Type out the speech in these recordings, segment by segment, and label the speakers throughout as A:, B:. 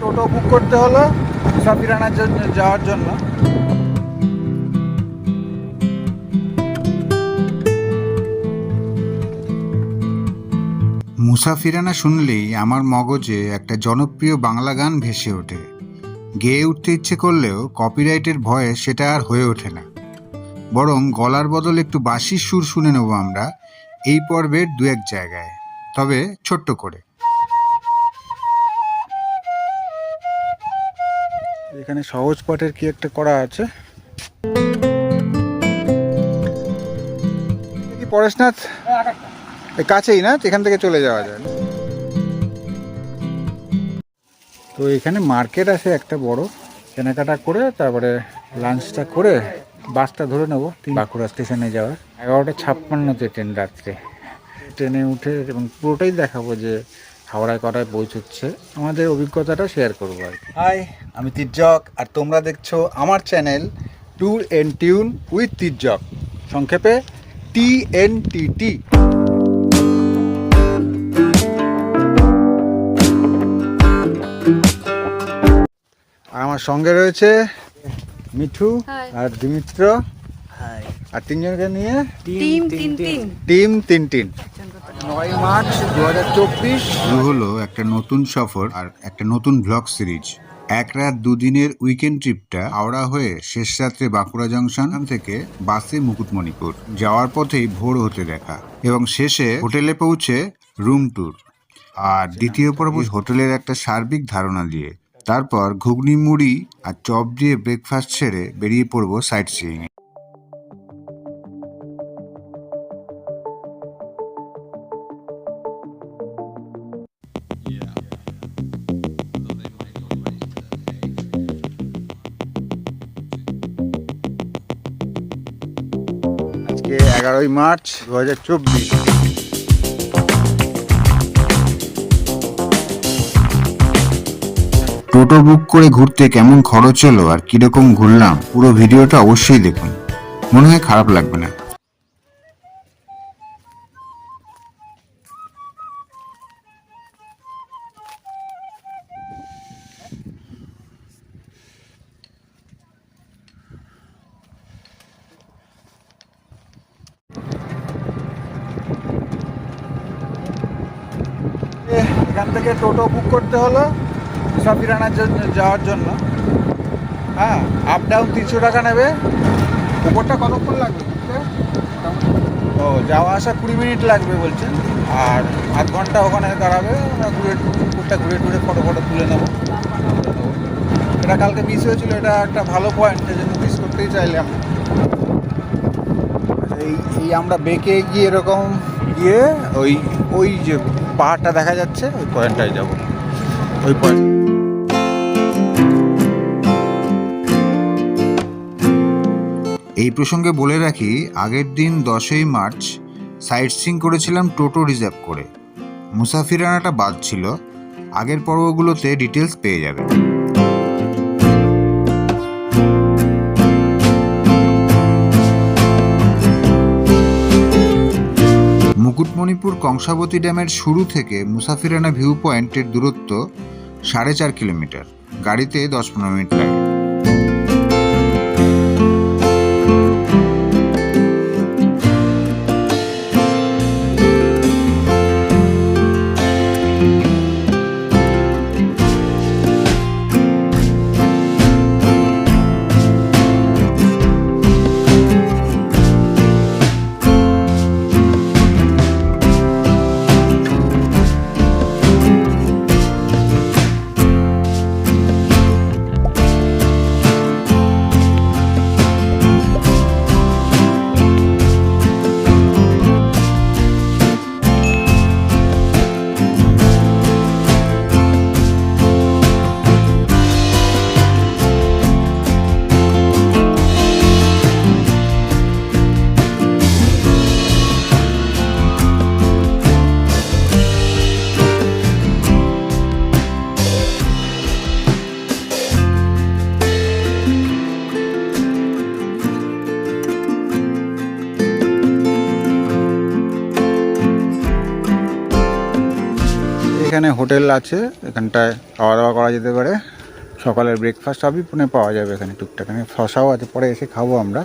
A: টোটো বুক করতে হলো মুসাফিরানার জন্য, যাওয়ার জন্য।
B: মুসাফিরানা শুনলেই আমার মগজে একটা জনপ্রিয় বাংলা গান ভেসে ওঠে। গেয়ে উঠতে ইচ্ছে করলেও কপিরাইটের ভয়ে সেটা আর হয়ে ওঠে না। বরং গলার বদল একটু বাঁশির সুর শুনে নেব আমরা এই পর্বের দু এক জায়গায়। তবে ছোট্ট করে।
A: এখানে সহজ পাঠের কি একটা করা আছে? পরেশনাথ? এই কাছেই না? এখান থেকে চলে যাওয়া যায় তো এখানে মার্কেট আছে একটা বড়। কেনাকাটা করে তারপরে লাঞ্চটা করে বাসটা ধরে নেব বাঁকুড়া স্টেশনে যাওয়ার। এগারোটা ছাপ্পান্নতে ট্রেন রাত্রে। ট্রেনে উঠে এবং পুরোটাই দেখাবো যে হাওড়ায় কটায় পৌঁছচ্ছে আমাদের অভিজ্ঞতাটা শেয়ার করব আর হাই আমি তির্যক আর তোমরা দেখছ আমার channel tour and tune with Tiryak. সংক্ষেপে টি এন টি টি আর আমার সঙ্গে রয়েছে মিঠু. আর দিমিত্র। আর তিনজনকে নিয়ে
C: টিম তিন তিন।
A: টিম তিন তিন।
B: হলো একটা নতুন সফর আর একটা নতুন ব্লগ সিরিজ এক রাত দুদিনের উইকেন্ড ট্রিপটা হাওড়া হয়ে শেষ রাত্রে বাঁকুড়া জংশন থেকে বাসে মুকুটমণিপুর। যাওয়ার পথেই ভোর হতে দেখা এবং শেষে হোটেলে পৌঁছে রুম ট্যুর আর দ্বিতীয় পর্ব হোটেলের একটা সার্বিক ধারণা দিয়ে তারপর ঘুগনি মুড়ি আর চপ দিয়ে ব্রেকফাস্ট সেরে বেরিয়ে পড়ব সাইট সিইং
A: এগারোই মার্চ দু হাজার চব্বিশ।
B: টোটো বুক করে ঘুরতে কেমন খরচ হলো আর কীরকম ঘুরলাম, পুরো ভিডিওটা অবশ্যই দেখুন। মনে হয় খারাপ লাগবে না।
A: এখান থেকে টোটো বুক করতে হলো মুসাফিরানার জন্য যাওয়ার জন্য। হ্যাঁ আপ ডাউন তিনশো টাকা নেবে। উপরটা কতক্ষণ লাগবে ও, যাওয়া আসা কুড়ি মিনিট লাগবে বলছেন। আর আধ ঘণ্টা ওখানে দাঁড়াবে। আমরা ঘুরে উপরটা ঘুরে ঘুরে ফটো ফটো তুলে নেব। এটা কালকে মিস হয়েছিল। এটা একটা ভালো পয়েন্ট জন্য মিস করতেই চাইলাম। এই এই আমরা বেঁকে গিয়ে এরকম গিয়ে ওই ওই যে পাহাড়টা দেখা যাচ্ছে, ওই পয়েন্টটায় যাব। ওই পয়েন্ট।
B: এই প্রসঙ্গে বলে রাখি, আগের দিন দশই মার্চ সাইট সিং করেছিলাম টোটো রিজার্ভ করে। মুসাফিরানাটা বাদ ছিল, আগের পর্বগুলোতে ডিটেলস পেয়ে যাবে। মুকুটমণিপুর কংসাবতী ড্যামের শুরু থেকে মুসাফিরানা ভিউ পয়েন্টের দূরত্ব সাড়ে চার কিলোমিটার। গাড়িতে দশ পনেরো মিনিট লাগে।
A: হোটেল আছে এখানটায় খাওয়া দাওয়া করা যেতে পারে। সকালের ব্রেকফাস্ট সবই পুনে পাওয়া যাবে এখানে টুকটাক। এখানে শশাও আছে পরে এসে খাব আমরা।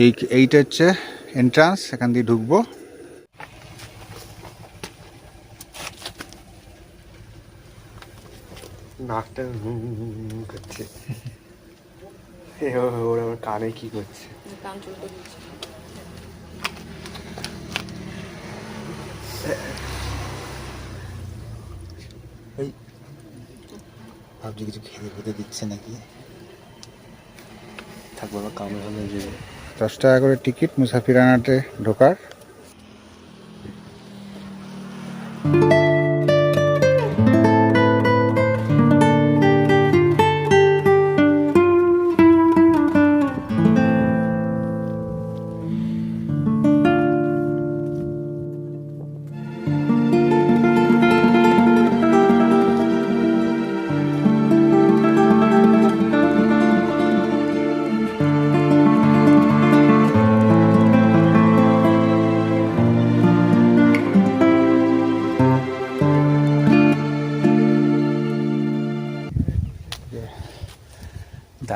A: এই এইটা হচ্ছে এন্ট্রান্স এখান দিয়ে ঢুকবো।
C: নাকটা করছে। ওর আমার কানে কি করছে?
D: কান দিচ্ছে
C: ভাবছি কিছু খেতে খেতে দিচ্ছে নাকি? থাক বাবা হলে যে
A: দশ টাকা করে টিকিট মুসাফিরানাতে ঢোকার।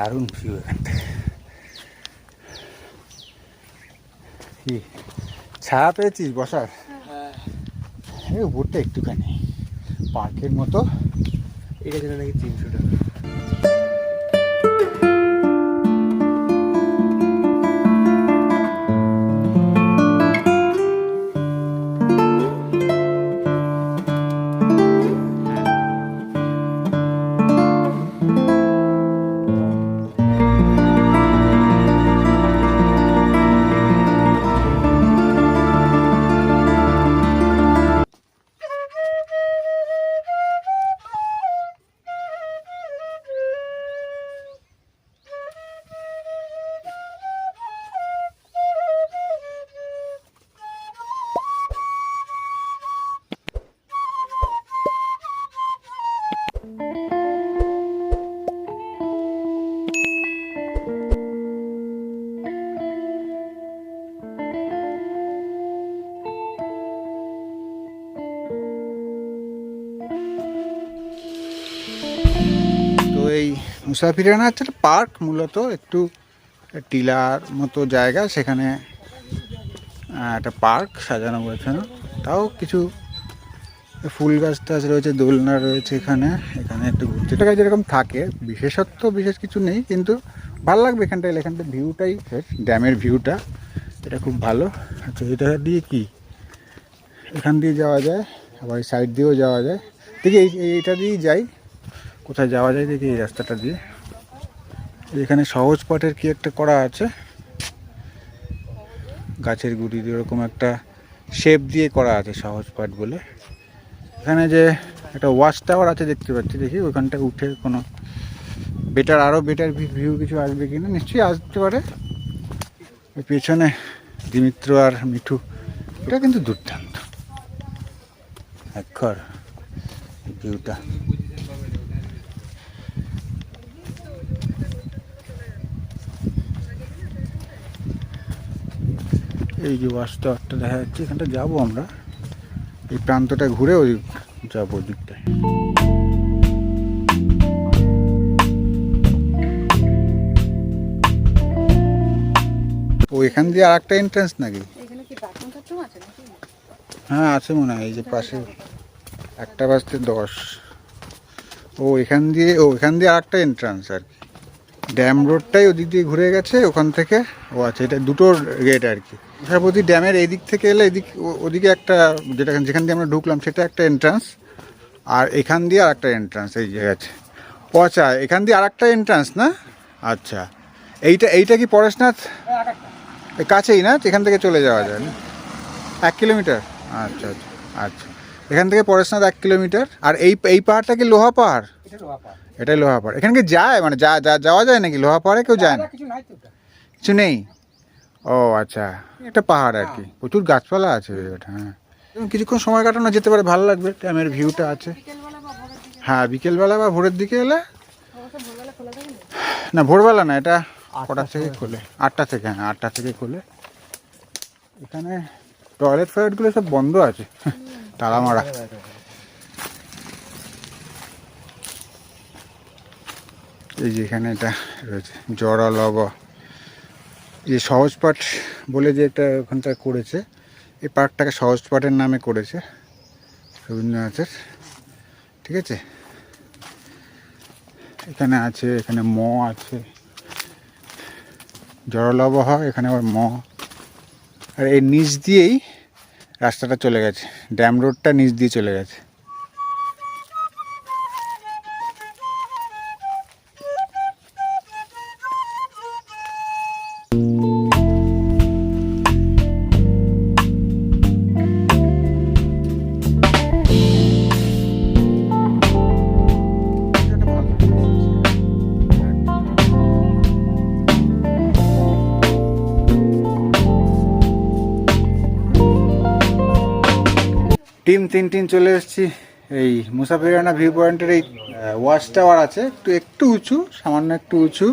A: দারুণ ভিউ এখান থেকে কি? ছায়া পেয়েছিস বসার? এই উপরটা একটুখানি। পার্কের মতো।
C: এটা নাকি তিনশো টাকা।
A: মুসাফিরানা হচ্ছে পার্ক মূলত, একটু টিলার মতো জায়গা, সেখানে একটা পার্ক সাজানো গোছানো তাও কিছু ফুল গাছ টাছ রয়েছে, দোলনা রয়েছে এখানে এখানে একটু ঘুরতে টাকা যেরকম থাকে, বিশেষত্ব বিশেষ কিছু নেই, কিন্তু ভালো লাগবে এখানটা এলে। এখানটা ভিউটাই ড্যামের ভিউটা, এটা খুব ভালো। আচ্ছা এটা দিয়ে কি? এখান দিয়ে যাওয়া যায়, আবার সাইড দিয়েও যাওয়া যায়। দেখি, এই, এইটা দিয়েই যাই। কোথায় যাওয়া যায় দেখি এই রাস্তাটা দিয়ে। এখানে সহজ পাঠের কি একটা করা আছে? গাছের গুড়ি এরকম একটা শেপ দিয়ে করা আছে সহজ পাঠ বলে। এখানে যে একটা ওয়াচ টাওয়ার আছে দেখতে পাচ্ছি দেখি ওখানটা উঠে কোনো বেটার আরও বেটার ভিউ কিছু আসবে কিনা? নিশ্চয়ই আসতে পারে। ওই পেছনে দিমিত্র আর মিঠু, এটা কিন্তু দুর্দান্ত। একঘর ভিউটা এই যে ওয়াচ টাওয়ারটা দেখা যাচ্ছে এখানটা যাব আমরা। এই প্রান্তটা ঘুরে ওই যাব ওদিকটায়। ও এখান দিয়ে আর একটা এন্ট্রান্স নাকি? হ্যাঁ আছে মনে হয় এই যে পাশে। একটা বাজতে দশ। ও এখান দিয়ে ও এখান দিয়ে আরেকটা এন্ট্রান্স আর কি। ড্যাম রোডটাই ওদিক দিয়ে ঘুরে গেছে, ওখান থেকে ও আচ্ছা এটা দুটো গেট আর কি। তুষারপতি ড্যামের এই দিক থেকে এলে এদিক ওদিকে একটা যেটা যেখান দিয়ে আমরা ঢুকলাম সেটা একটা এন্ট্রান্স আর এখান দিয়ে আর একটা এন্ট্রান্স এই যে আছে। ও আচ্ছা এখান দিয়ে আর একটা এন্ট্রান্স না? আচ্ছা। এইটা এইটা কি পরেশনাথ? কাছেই না? এখান থেকে চলে যাওয়া যায় না? এক কিলোমিটার? আচ্ছা আচ্ছা আচ্ছা। এখান থেকে পরেশনাথ এক কিলোমিটার, আর এই এই পাহাড়টা কি লোহা পাহাড়? এটাই লোহা পাহাড় এখানে কি যায়? মানে যা যা যাওয়া যায় নাকি? লোহা পাহাড়ে কেউ যায় না? কিছু নেই ও আচ্ছা। একটা পাহাড় আর কি। প্রচুর গাছপালা আছে ওটা হ্যাঁ। কিছুক্ষণ সময় কাটানো যেতে পারে ভালো লাগবে। ড্যামের ভিউটা আছে।
D: বিকেলবেলা বা ভোরের দিকে?
A: হ্যাঁ বিকেলবেলা বা ভোরের দিকে এলে
D: না
A: না ভোরবেলা না এটা কটা থেকে খোলে। আটটা থেকে হ্যাঁ আটটা থেকে খোলে। এখানে টয়লেট ফয়লেটগুলো সব বন্ধ আছে। তালা মারা। এই যে এখানে এটা রয়েছে, জড়া লব। যে সহজ পাঠ বলে যে একটা ওখানটা করেছে, এই পার্কটাকে সহজ পাঠের নামে করেছে রবীন্দ্রনাথের। ঠিক আছে? এখানে আছে, এখানে ম আছে। জড়লব হয়, এখানে আবার ম। আর এই নিচ দিয়েই রাস্তাটা চলে গেছে, ড্যাম রোডটা নিচ দিয়ে চলে গেছে। তিন টিম চলে এসেছি। এই মুসাফিরানা ভিউ পয়েন্টের এই ওয়াচ টাওয়ার আছে। একটু একটু উঁচু, সামান্য একটু উঁচু।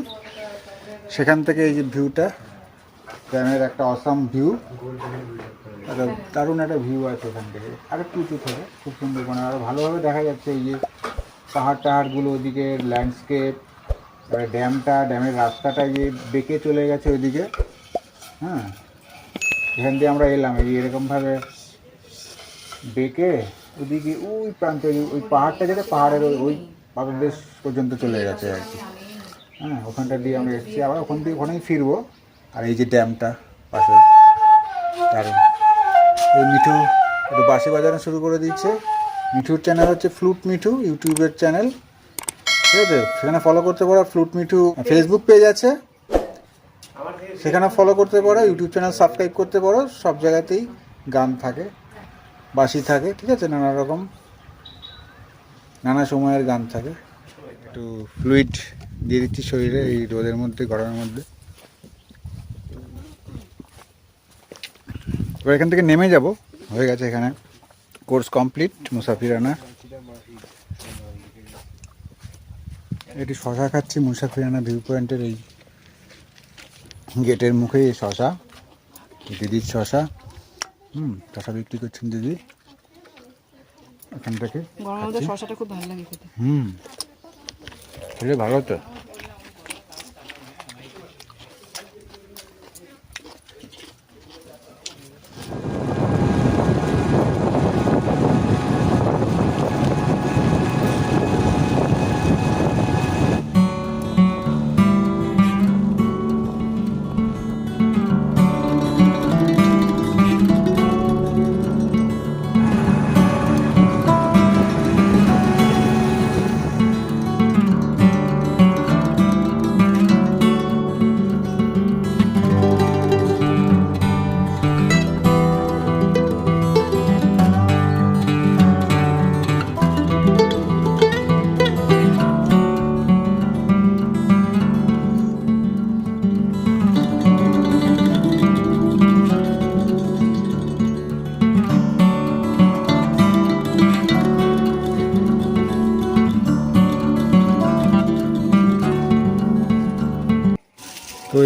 A: সেখান থেকে এই যে ভিউটা ড্যামের একটা অসাম ভিউ দারুণ একটা ভিউ আছে ওখান থেকে। আর একটু উঁচু থেকে, খুব সুন্দর মানে আরও ভালোভাবে দেখা যাচ্ছে এই যে পাহাড় টাহাড়গুলো, ওদিকে ল্যান্ডস্কেপ ড্যামটা ড্যামের রাস্তাটা যে বেঁকে চলে গেছে ওইদিকে। হ্যাঁ এখান দিয়ে আমরা এলাম। এই এরকমভাবে বেঁকে ওদিকে ওই প্রান্তে, ওই- ওই পাহাড়টা যেটা, পাহাড়ের ওই ওই পাদদেশ পর্যন্ত চলে গেছে আর কি। হ্যাঁ ওখানটা দিয়ে আমরা এসেছি। আবার ওখান থেকে ওখানেই ফিরবো। আর এই যে ড্যামটা পাশে, দারুণ। এই মিঠু একটু বাসি বাজানো শুরু করে দিচ্ছে। মিঠুর চ্যানেল হচ্ছে ফ্লুট মিঠু ইউটিউবের চ্যানেল ঠিক আছে? সেখানে ফলো করতে পারো ফ্লুট মিঠু ফেসবুক পেজ আছে। সেখানে ফলো করতে পারো ইউটিউব চ্যানেল সাবস্ক্রাইব করতে পারো। সব জায়গাতেই গান থাকে। বাসি থাকে, ঠিক আছে? নানা রকম, নানা সময়ের গান থাকে। একটু ফ্লুইড দিয়ে দিচ্ছি শরীরে, এই রোদের মধ্যে, গরমের মধ্যে। এবার এখান থেকে নেমে যাব। হয়ে গেছে এখানে কোর্স কমপ্লিট মুসাফিরানা এটি শশা খাচ্ছি মুসাফিরানা ভিউ পয়েন্টের এই গেটের মুখে এই শশা। দিদির শশা। হুম শশা বিক্রি করছেন দিদি। এখান থেকে
D: গরমের মধ্যে খুব ভালো লাগে খেতে।
A: হুম খেলে ভালো তো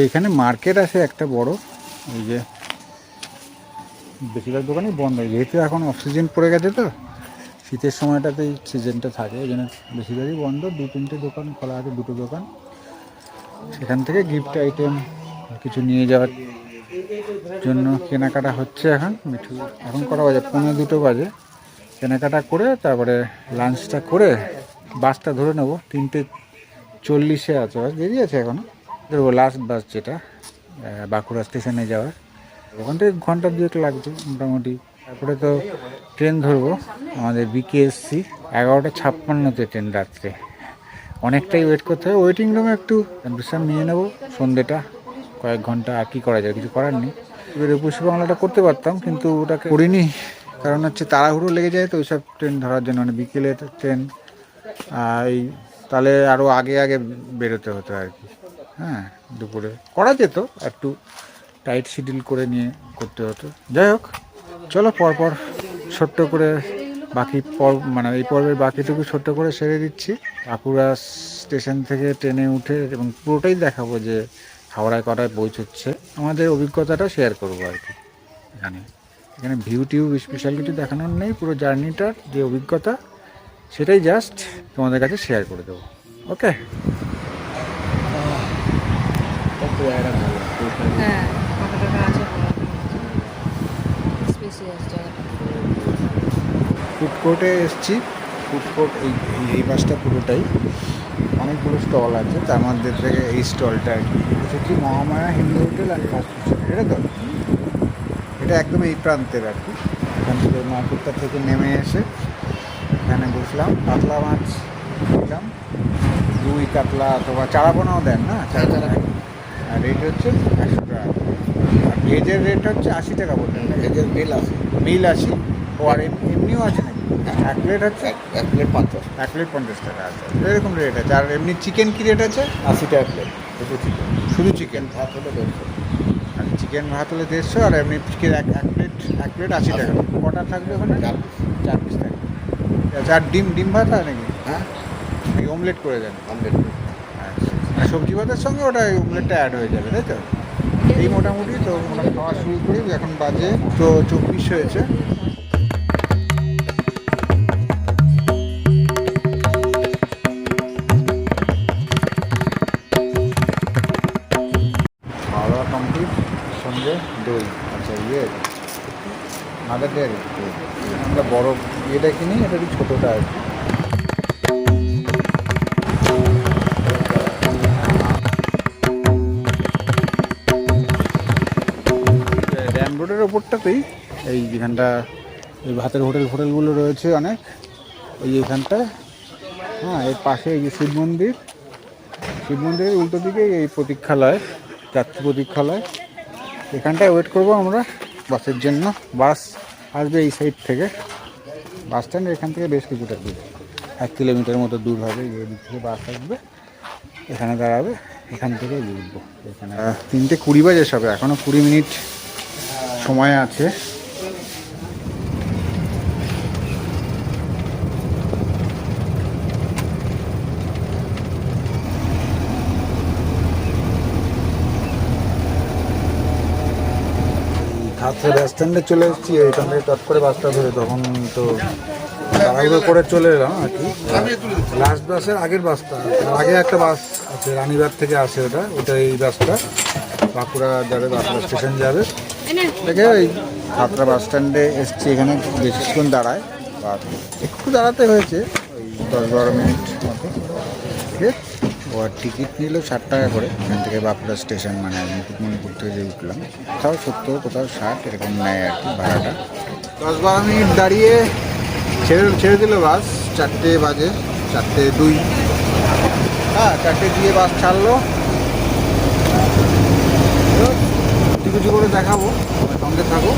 A: এখানে মার্কেট আছে একটা বড়। এই যে বেশিরভাগ দোকানই বন্ধ। যেহেতু এখন অক্সিজেন পড়ে গেছে তো, শীতের সময়টাতেই সিজনটা থাকে এই জন্য বেশিরভাগই বন্ধ। দু তিনটে দোকান খোলা আছে, দুটো দোকান। সেখান থেকে গিফট আইটেম কিছু নিয়ে যাওয়ার জন্য কেনাকাটা হচ্ছে এখন। মিঠু, এখন কটা বাজে? পনেরো দুটো বাজে। কেনাকাটা করে তারপরে লাঞ্চটা করে বাসটা ধরে নেব। তিনটে চল্লিশে আছে, বাস দেরি আছে এখনও। ধরবো লাস্ট বাস যেটা বাঁকুড়া স্টেশনে যাওয়ার। ওখান থেকে ঘণ্টা দুয়েক লাগবে মোটামুটি। তারপরে তো ট্রেন ধরবো, আমাদের বিকেএসসি এগারোটা ছাপ্পান্নতে ট্রেন রাত্রে। অনেকটাই ওয়েট করতে হবে ওয়েটিং রুমে একটু বিশ্রাম নিয়ে নেব সন্ধ্যেটা কয়েক ঘণ্টা আর কি করা যায়, কিছু করার নেই। এবার রূপসী বাংলাটা করতে পারতাম, কিন্তু ওটাকে করিনি, কারণ হচ্ছে তাড়াহুড়ো লেগে যায় তো ওইসব ট্রেন ধরার জন্য মানে বিকেলের ট্রেন এই তাহলে আরও আগে আগে বেরোতে হতো আর কি। হ্যাঁ দুপুরে। করা যেত, একটু টাইট শিডিউল করে নিয়ে করতে হতো। যাই হোক, চলো পরপর ছোট্ট করে বাকি পর্ব মানে এই পর্বের বাকিটুকু ছোট্ট করে সেরে দিচ্ছি। বাঁকুড়া স্টেশন থেকে ট্রেনে উঠে এবং পুরোটাই দেখাবো যে হাওড়ায় কটায় পৌঁছচ্ছে আমাদের অভিজ্ঞতাটা শেয়ার করব আর কি এখানে। এখানে ভিউ টিউ স্পেশাল কিছু দেখানোর নেই, পুরো জার্নিটার যে অভিজ্ঞতা, সেটাই জাস্ট তোমাদের কাছে শেয়ার করে দেবো। ওকে
C: জায়গাটা ভালো।
D: হ্যাঁ ফাঁকা আছে স্পেসিয়াস জায়গাটা।
A: ফুড কোর্টে এসেছি। ফুড কোর্ট এই এই- বাসটা পুরোটাই। অনেকগুলো স্টল আছে তার মধ্যে থেকে এই স্টলটা আর কি। এসেছি মহামায়া হিন্দু হোটেল আর ফাস্ট ফুড এটা তো? এটা একদম এই প্রান্তের আর কি। এখান থেকে মার্কেটটা থেকে নেমে এসে এখানে বসলাম। কাতলা মাছ নিলাম রুই কাতলা অথবা চারাপোনাও দেন না? চারা আর রেট হচ্ছে একশো টাকা। আর ভেজের রেট হচ্ছে আশি টাকা বললেন
C: ভেজের বিল আছে
A: মিল আশি। ও আর এম- এমনিও আছে নাকি? এক প্লেট হচ্ছে
C: এক প্লেট পঞ্চাশ।
A: এক প্লেট পঞ্চাশ টাকা আছে। এরকম রেট আছে। আর এমনি চিকেন কি রেট আছে?
C: আশি টাকা প্লেট দুটো চিকেন
A: শুধু চিকেন
C: ভাত হলে দেড়শো।
A: আর চিকেন ভাত হলে দেড়শো আর এমনি চিকেন এক এক প্লেট এক প্লেট আশি টাকা। কটা থাকবে ওখানে?
C: চার
A: চার পিস থাকবে। আচ্ছা আর ডিম ডিম ভাত হয় নাকি?
C: হ্যাঁ।
A: অমলেট করে দেন? অমলেট আর সবজি ভাতের সঙ্গে ওটা অমলেটটা অ্যাড হয়ে যাবে, তাই তো? এই মোটামুটি তো আমরা খাওয়া শুরু করি, এখন বাজে তো চব্বিশ হয়েছে। সঙ্গে আচ্ছা ইয়ে আমরা বড় ইয়েটা কিনি এটা ছোটোটা আর কি। রোডের ওপরটাতেই এই যেখানটা এই ভাতের হোটেল ফোটেলগুলো রয়েছে অনেক, ওই এখানটায় হ্যাঁ এর পাশে এই যে শিব মন্দির, শিব মন্দিরের উল্টো দিকে এই প্রতীক্ষালয়, যাত্রী প্রতীক্ষালয়। এখানটায় ওয়েট করব আমরা বাসের জন্য। বাস আসবে এই সাইড থেকে। বাস স্ট্যান্ড এখান থেকে বেশ কিছুটা দূর। এক কিলোমিটার মতো দূর হবে, এই দিক থেকে বাস আসবে। এখানে দাঁড়াবে, এখান থেকে বুঝব এখানে তিনটে কুড়ি বাজে সবে এখনও কুড়ি মিনিট সময় আছে। খাতরা বাস স্ট্যান্ডে চলে এসেছি, এখান থেকে টপ করে বাসটা ধরে, তখন তো তাড়াহুড়ো করে চলে এলাম আর কি। লাস্ট বাসের আগের বাসটা আগে একটা বাস আছে, রানীবাগ থেকে আসে ওটা ওটা এই বাসটা বাঁকুড়া যাবে, বাঁকুড়া স্টেশন যাবে। দেখে ওই খাতরা বাস স্ট্যান্ডে এসছি এখানে, বেশিক্ষণ দাঁড়ায়। বা একটু দাঁড়াতে হয়েছে, ওই দশ বারো মিনিট মতো। ও টিকিট নিল ষাট টাকা করে। এখান থেকে বাঁকুড়া স্টেশন মানে মুকুটমণিপুর থেকে যে উঠলাম। কোথাও সত্তর, কোথাও ষাট, এরকম নেয় আর কি ভাড়াটা। দশ বারো মিনিট দাঁড়িয়ে ছেড়ে ছেড়ে দিল বাস। চারটে বাজে, চারটে দুই। হ্যাঁ চারটে দিয়ে বাস ছাড়লো। কিছু করে দেখাবো সঙ্গে থাকো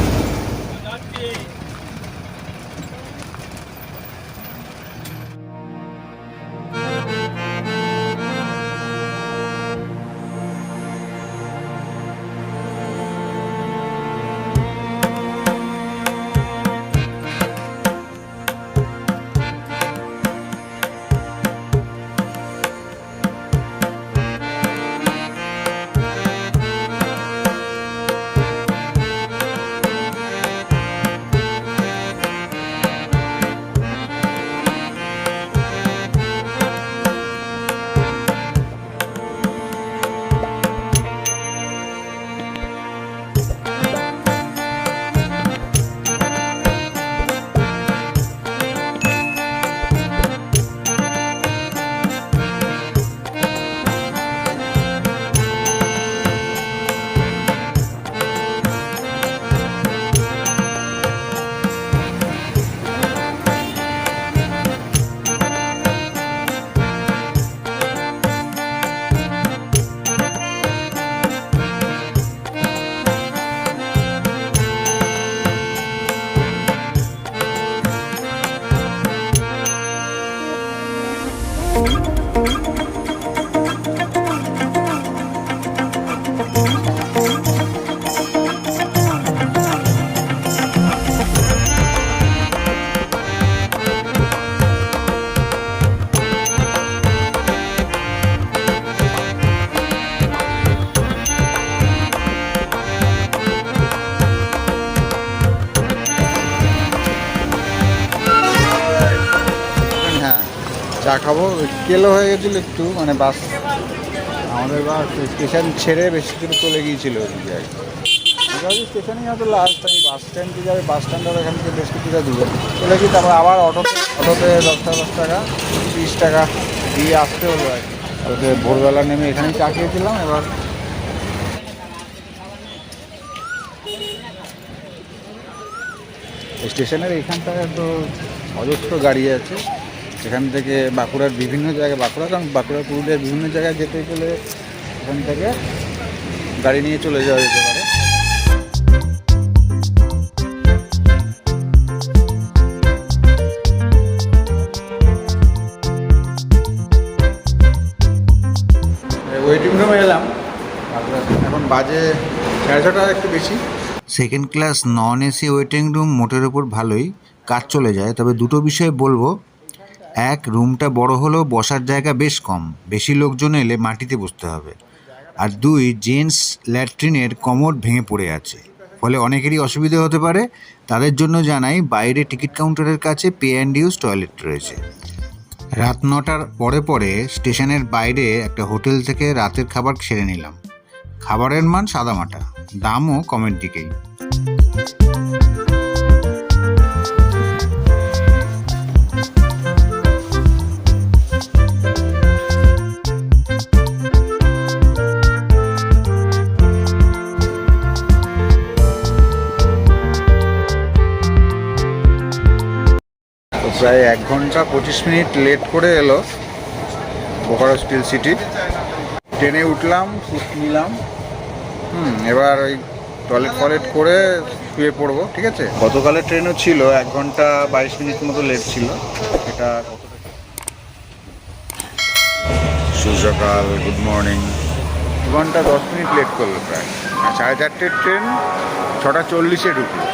A: কেলো হয়ে গেছিল একটু মানে বাস, আমাদের বাস স্টেশন ছেড়ে বেশি দূর চলে গিয়েছিল ওদিকে স্টেশনই বাস স্ট্যান্ড যাবে বাস থেকে গিয়ে তারপর আবার অটোতে অটোতে দশ টাকা দশ টাকা, তিরিশ টাকা দিয়ে আসতে হলো আর কি। ভোরবেলা নেমে এখানেই চা খেয়েছিলাম, এবার স্টেশনের এইখানটায় তো অজস্র গাড়ি আছে। এখান থেকে বাঁকুড়ার বিভিন্ন জায়গায়, বাঁকুড়া কারণ বাঁকুড়া, পুরুলিয়ার বিভিন্ন জায়গায় যেতে গেলে এখান থেকে গাড়ি নিয়ে চলে যাওয়া যেতে পারে। ওয়েটিং রুমে এলাম। এখন বাজে সাড়ে ছটা একটু বেশি।
B: Second class non AC waiting room মোটের ওপর ভালোই। কাজ চলে যায়, তবে দুটো বিষয় বলব। এক, রুমটা বড় হলেও বসার জায়গা বেশ কম। বেশি লোকজন এলে মাটিতে বসতে হবে। আর দুই, জেন্টস ল্যাট্রিনের কমোড ভেঙে পড়ে আছে। ফলে অনেকেরই অসুবিধা হতে পারে। তাদের জন্য জানাই, বাইরে টিকিট কাউন্টারের কাছে পে অ্যান্ড ইউজ টয়লেট রয়েছে। রাত নটার পরে পরে স্টেশনের বাইরে একটা হোটেল থেকে রাতের খাবার সেরে নিলাম। খাবারের মান সাদামাটা। দামও কমের দিকেই।
A: প্রায় এক ঘণ্টা পঁচিশ মিনিট লেট করে এলো বোকারো স্টিল সিটি। ট্রেনে উঠলাম সিট নিলাম। হুম, এবার ওই টয়লেট ফলেট করে শুয়ে পড়ব, ঠিক আছে? গতকালের ট্রেনও ছিল, এক ঘণ্টা বাইশ মিনিট মতো লেট ছিল। এটা সূর্যকাল গুড মর্নিং দু ঘণ্টা দশ মিনিট লেট করল প্রায়। সাড়ে চারটের ট্রেন ছটা চল্লিশে ঢুকলো।